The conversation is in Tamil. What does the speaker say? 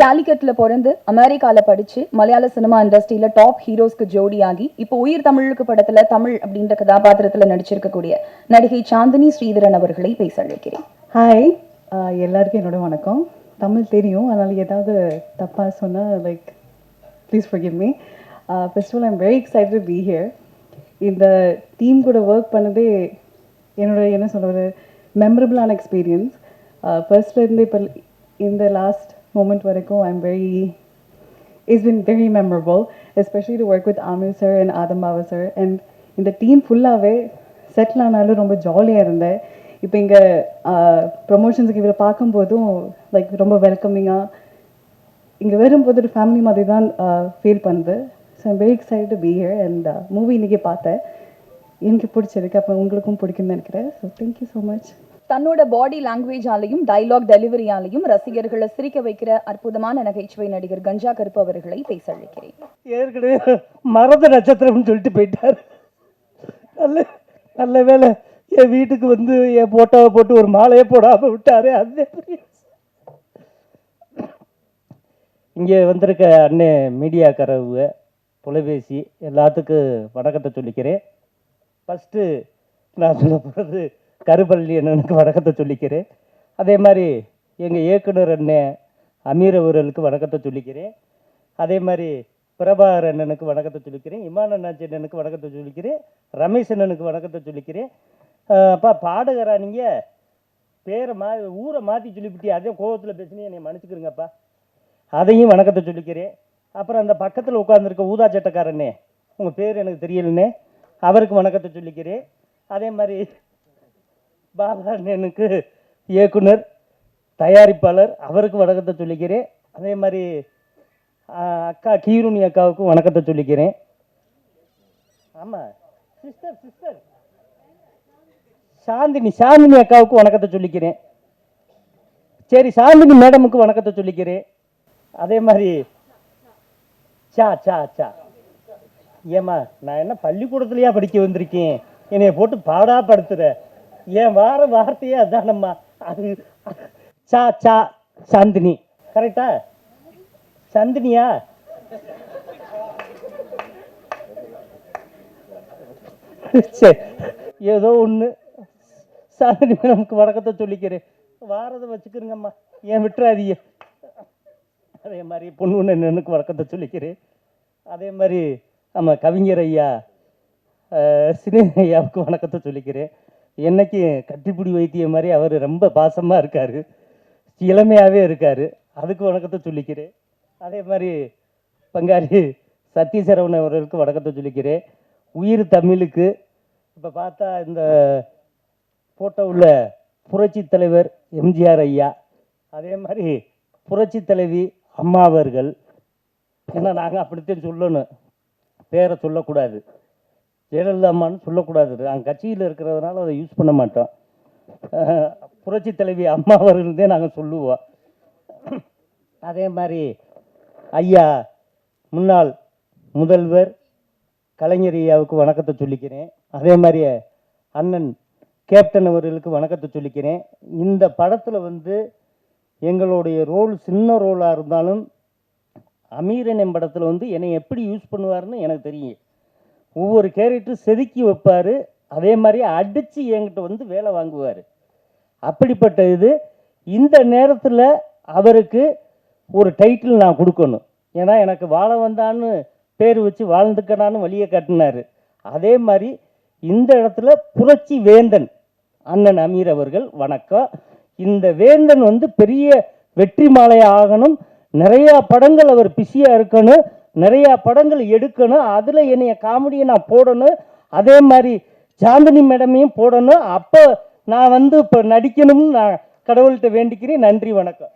கேலிக்கட்டில் பிறந்து அமெரிக்கால படிச்சு மலையாள சினிமா இண்டஸ்ட்ரியில் டாப் ஹீரோஸ்க்கு ஜோடியாகி இப்போ உயிர் தமிழுக்கு படத்துல தமிழ் அப்படின்ற கதாபாத்திரத்தில் நடிச்சிருக்கக்கூடிய நடிகை சாந்தினி ஸ்ரீதரன் அவர்களை பேச அழைக்கிறேன். ஹாய் எல்லாருக்கும் என்னோட வணக்கம். தமிழ் தெரியும் அதனால் ஏதாவது தப்பாக சொன்னால் like please forgive me first all I'm very excited be here இந்த டீம் கூட ஒர்க் பண்ணதே என்னோட என்ன சொல்கிறது மெமரபிளான எக்ஸ்பீரியன்ஸ் ஃபர்ஸ்ட்லேருந்து இப்போ இந்த லாஸ்ட் moment வரைக்கும் I am very it's been very memorable especially to work with Aamir sir and Adham Baba sir and இந்த டீம் ஃபுல்லாகவே செட்டில் ஆனாலும் ரொம்ப ஜாலியாக இருந்தேன். இப்போ இங்கே ப்ரொமோஷன்ஸுக்கு இவரை பார்க்கும்போதும் லைக் ரொம்ப வெல்கமிங்காக இங்கே வரும்போது ஒரு ஃபேமிலி மாதிரி தான் ஃபீல் பண்ணுது. So I'm very excite be here and movie இன்றைக்கி பார்த்தேன். எனக்கு பிடிச்சிருக்கு அப்போ உங்களுக்கும் பிடிக்கும்னு நினைக்கிறேன். ஸோ தேங்க்யூ ஸோ மச் தன்னோட பாடி லாங்குவேஜாலையும் டைலாக் டெலிவரியாலையும் ரசிகர்களை சிரிக்க வைக்கிற அற்புதமான நகைச்சுவை நடிகர் கஞ்சா கருப்பு அவர்களை பேச அழைக்கிறேன். ஏற்கனவே மரத நட்சத்திரம்னு சொல்லிட்டு போயிட்டார். நல்ல நல்ல வேலை என் வீட்டுக்கு வந்து என் போட்டோவை போட்டு ஒரு மாலையை போடாமல் விட்டாரு அது இங்கே வந்திருக்க அண்ணே மீடியாக்காரவங்க தொலைபேசி எல்லாத்துக்கும் வணக்கத்தை சொல்லிக்கிறேன். ஃபஸ்ட்டு நான் சொல்ல போகிறது கருப்பள்ளி அண்ணனுக்கு வணக்கத்தை சொல்லிக்கிறேன். அதே மாதிரி எங்கள் இயக்குனர் அண்ணன் அமீர் அவர்களுக்கு வணக்கத்தை சொல்லிக்கிறேன். அதே மாதிரி பிரபாகர் அண்ணனுக்கு வணக்கத்தை சொல்லிக்கிறேன். இமான் அண்ணாச்சி அண்ணனுக்கு வணக்கத்தை சொல்லிக்கிறேன். ரமேஷ் அண்ணனுக்கு வணக்கத்தை சொல்லிக்கிறேன். அப்பா பாடுகிறா நீங்கள் பேரை மா ஊரை மாற்றி சொல்லிவிட்டு அதே கோபத்தில் பேசினே என்னை மன்னிச்சுக்கிறேங்கப்பா அதையும் வணக்கத்தை சொல்லிக்கிறேன். அப்புறம் அந்த பக்கத்தில் உட்காந்துருக்க ஊதா சட்டக்காரண்ணே உங்கள் பேர் எனக்கு தெரியலண்ணே அவருக்கு வணக்கத்தை சொல்லிக்கிறேன். அதே மாதிரி பாபா இயக்குனர் தயாரிப்பாளர் அவருக்கு வணக்கத்தை சொல்லிக்கிறேன். அதே மாதிரி அக்கா கீருணி அக்காவுக்கும் வணக்கத்தை சொல்லிக்கிறேன். ஆமாம் சிஸ்டர் சிஸ்டர். சாந்தினி சாந்தினி அக்காவுக்கு வணக்கத்தை சொல்லிக்கிறேன். சரி சாந்தினி மேடமுக்கு வணக்கத்தை சொல்லிக்கிறேன். அதே மாதிரி சா சா சா. ஏம்மா நான் என்ன பள்ளிக்கூடத்துலையா படிக்க வந்திருக்கேன்? என்னைய போட்டு பாடா படுத்துற. என் வார வார்த்தையே அதானம்மா. அது சா சா சாந்தினி. கரெக்டா? சந்தினியா? சரி ஏதோ ஒன்று சாந்தினி நமக்கு வணக்கத்தை சொல்லிக்கிறேன். வாரதை வச்சுக்கிறேங்கம்மா ஏன் விட்டுறாதீங்க. அதே மாதிரி பொண்ணு எனக்கு வணக்கத்தை சொல்லிக்கிறேன். அதே மாதிரி நம்ம கவிஞர் ஐயா அஹ், ஐயாவுக்கு வணக்கத்தை சொல்லிக்கிறேன். என்னைக்கு கட்டிப்பிடி வைத்திய மாதிரி அவர் ரொம்ப பாசமாக இருக்கார். இளமையாகவே இருக்கார். அதுக்கு வணக்கத்தை சொல்லிக்கிறேன். அதே மாதிரி பங்காளி சத்யசரவணன் அவர்களுக்கு வணக்கத்தை சொல்லிக்கிறேன். உயிர் தமிழுக்கு இப்போ பார்த்தா இந்த ஃபோட்டோவில் புரட்சி தலைவர் எம்ஜிஆர் ஐயா அதே மாதிரி புரட்சி தலைவி அம்மா அவர்கள். ஏன்னா நாங்கள் அப்படித்தான் சொல்லணும். பேரை சொல்லக்கூடாது. ஜெயலலிதாம்மான்னு சொல்லக்கூடாது. நாங்கள் கட்சியில் இருக்கிறதுனால அதை யூஸ் பண்ண மாட்டோம். புரட்சி தலைவி அம்மா அவர்கள்தே நாங்கள் சொல்லுவோம். அதே மாதிரி ஐயா முன்னாள் முதல்வர் கலைஞர் ஐயாவுக்கு வணக்கத்தை சொல்லிக்கிறேன். அதே மாதிரி அண்ணன் கேப்டன் அவர்களுக்கு வணக்கத்தை சொல்லிக்கிறேன். இந்த படத்தில் வந்து எங்களுடைய ரோல் சின்ன ரோலாக இருந்தாலும் அமீரன் என் படத்தில் வந்து என்னை எப்படி யூஸ் பண்ணுவாருன்னு எனக்கு தெரியும். ஒவ்வொரு கேரக்டரும் செதுக்கி வைப்பார். அதே மாதிரி அடித்து என்கிட்ட வந்து வேலை வாங்குவார். அப்படிப்பட்ட இது இந்த நேரத்தில் அவருக்கு ஒரு டைட்டில் நான் கொடுக்கணும். ஏன்னா எனக்கு வாழ வந்தான்னு பேர் வச்சு வாழ்ந்துக்கனான்னு வழியை கட்டினார். அதே மாதிரி இந்த இடத்துல புரட்சி வேந்தன் அண்ணன் அமீர் அவர்கள் வணக்கம். இந்த வேந்தன் வந்து பெரிய வெற்றி மாலை ஆகணும். நிறையா படங்கள் அவர் பிஸியாக இருக்கணும். நிறையா படங்கள் எடுக்கணும். அதில் என்னைய காமெடியை நான் போடணும். அதே மாதிரி சாந்தினி மேடமையும் போடணும். அப்போ நான் வந்து இப்போ நடிக்கணும்னு நான் கடவுள்கிட்ட வேண்டிக்கிறேன். நன்றி வணக்கம்.